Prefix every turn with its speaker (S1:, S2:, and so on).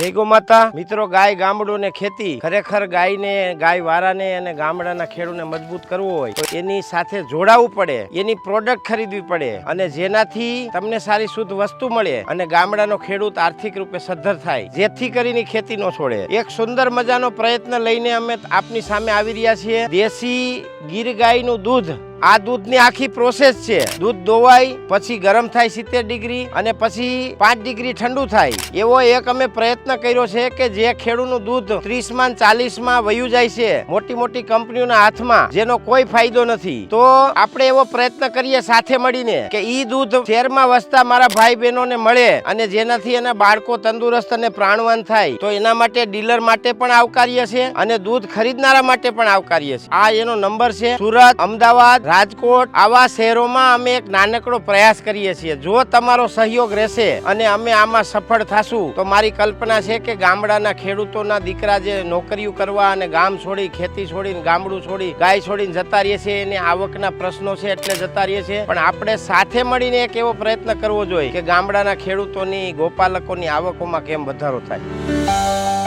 S1: જય માતા, મિત્રો ગાય ગામડું ને ખેતી, ખરેખર ગાયને, ગાય વારાને અને ગામડાના ખેડૂને મજબૂત કરવું હોય, તો એની સાથે જોડાવવું પડે, એની પ્રોડક્ટ ખરીદવી પડે અને જેનાથી તમને સારી શુદ્ધ વસ્તુ મળે અને ગામડાનો ખેડૂત આર્થિક રૂપે સદ્ધર થાય. જેથી કરીને ખેતી ન છોડે. એક સુંદર મજાનો પ્રયત્ન લઈને અમે આપની સામે આવી રહ્યા છીએ. દેશી ગીર ગાયનું દૂધ આ દૂધની આખી પ્રોસેસ છે. દૂધ દોવાય પછી ગરમ થાય સિત્તેર ડિગ્રી અને પછી પાંચ ડિગ્રી ઠંડુ થાય. એવો એક અમે પ્રયત્ન કર્યો છે કે જે ખેડૂતનું દૂધ ત્રીસમાં ચાલીસમાં વયું જાય છે મોટી મોટી કંપનીઓના હાથમાં, જેનો કોઈ ફાયદો નથી. તો આપણે એવો પ્રયત્ન કરીએ સાથે મળીને કે ઈ દૂધ શહેરમાં વસતા મારા ભાઈ બહેનોને મળે અને જેનાથી એના બાળકો તંદુરસ્ત અને પ્રાણવાન થાય. તો એના માટે ડીલર માટે પણ આવકાર્ય છે અને દૂધ ખરીદનારા માટે પણ આવકાર્ય છે આ એનો નંબર છે. સુરત, અમદાવાદ રાજકોટ આવા શહેરોમાં અમે એક નાનકડો પ્રયાસ કરીએ છીએ. જો તમારો સહયોગ રહેશે અને અમે આમાં સફળ થાશું, તો મારી કલ્પના છે કે ગામડાના ખેડૂતોના દીકરા જે નોકરીઓ કરવા અને ગામ છોડી, ખેતી છોડીને ગામડું છોડી, ગાય છોડીને જતા રહીએ છીએ, એને આવકના પ્રશ્નો છે એટલે જતા રહીએ છીએ. પણ આપણે સાથે મળીને એક એવો પ્રયત્ન કરવો જોઈએ કે ગામડાના ખેડૂતોની, ગોપાલકોની આવકોમાં કેમ વધારો થાય.